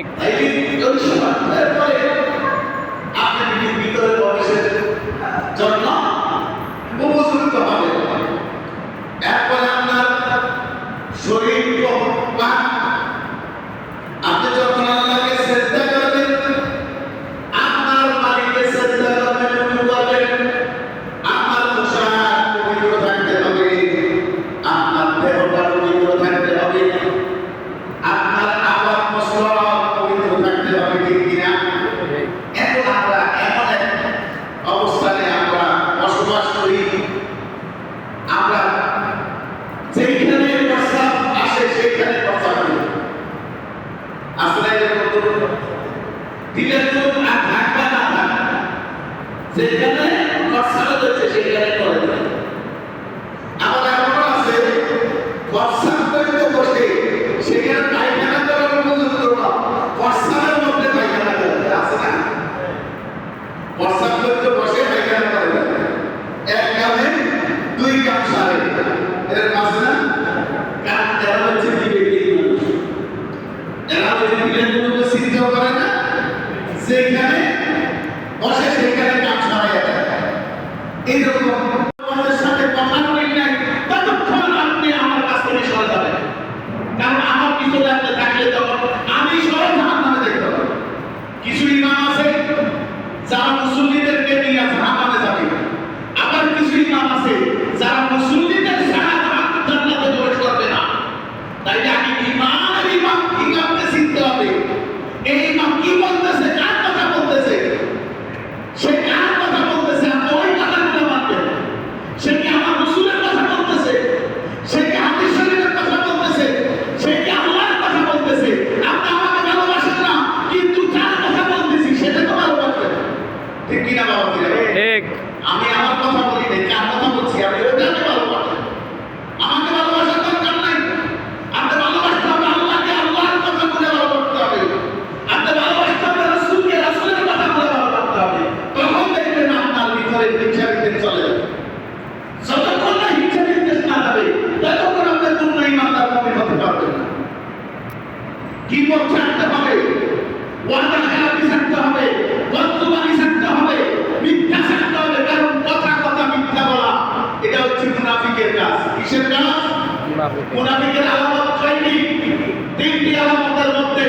ঠিক যেখানে খরচাটা হয়েছে সেখানে করে আবার এমন আছে সেখানে মুনাফিকের কাজ। কিসের কাজ? মুনাফিকের। আলামত কয়টি তিনটি আলামতের মধ্যে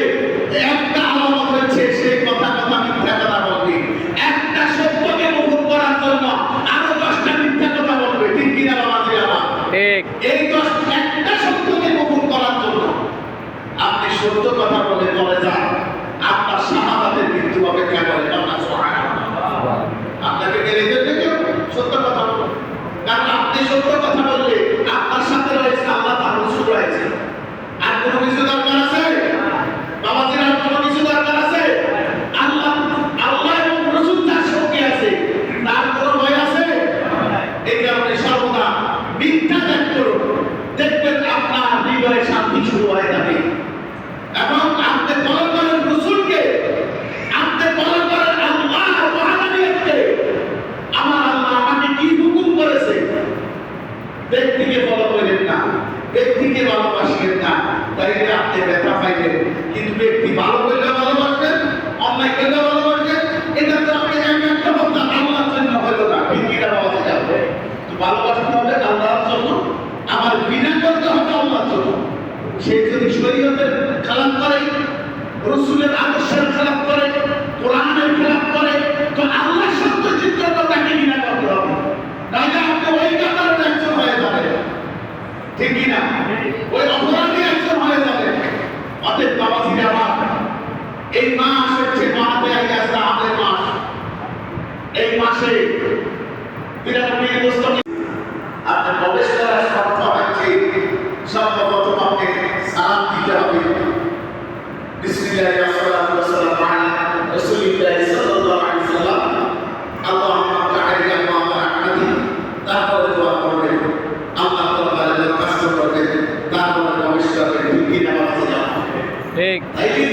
একটা আলামত হচ্ছে সে কথা কথা মিথ্যা কথা বলবে। একটা সত্যকে মুখর করার জন্য আরও দশটা মিথ্যা কথা বলবে। ঠিক কিনা বাবা আমার এই দশ একটা সত্যকে মুখর করার জন্য। আপনি সত্য কথা বলেন। কিনা ওই অপরাধী একজন হয়ে যাবে। অতএব বাবা জিরা এই মাস হচ্ছে মহাদয়াসরা আমাদের মাস। এই মাসে বিরানব্বই বছর আপনার গবেষণার শর্ত হচ্ছে সর্বপ্রথম আপনাকে সালাম দিতে হবে। বিসমিল্লাহ big. Hey.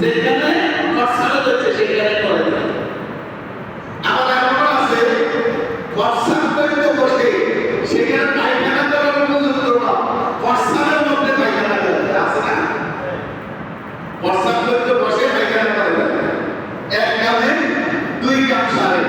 যেখানে খরচাটা আবার এমন আছে খরচা করিতে বসে, সেখানে পায়খানা করার উপযুক্ত না। মধ্যে পায়খানা করতে আছে না? খরচা করিতে বসে পায়খানা এক কামে দুই কাম সারে।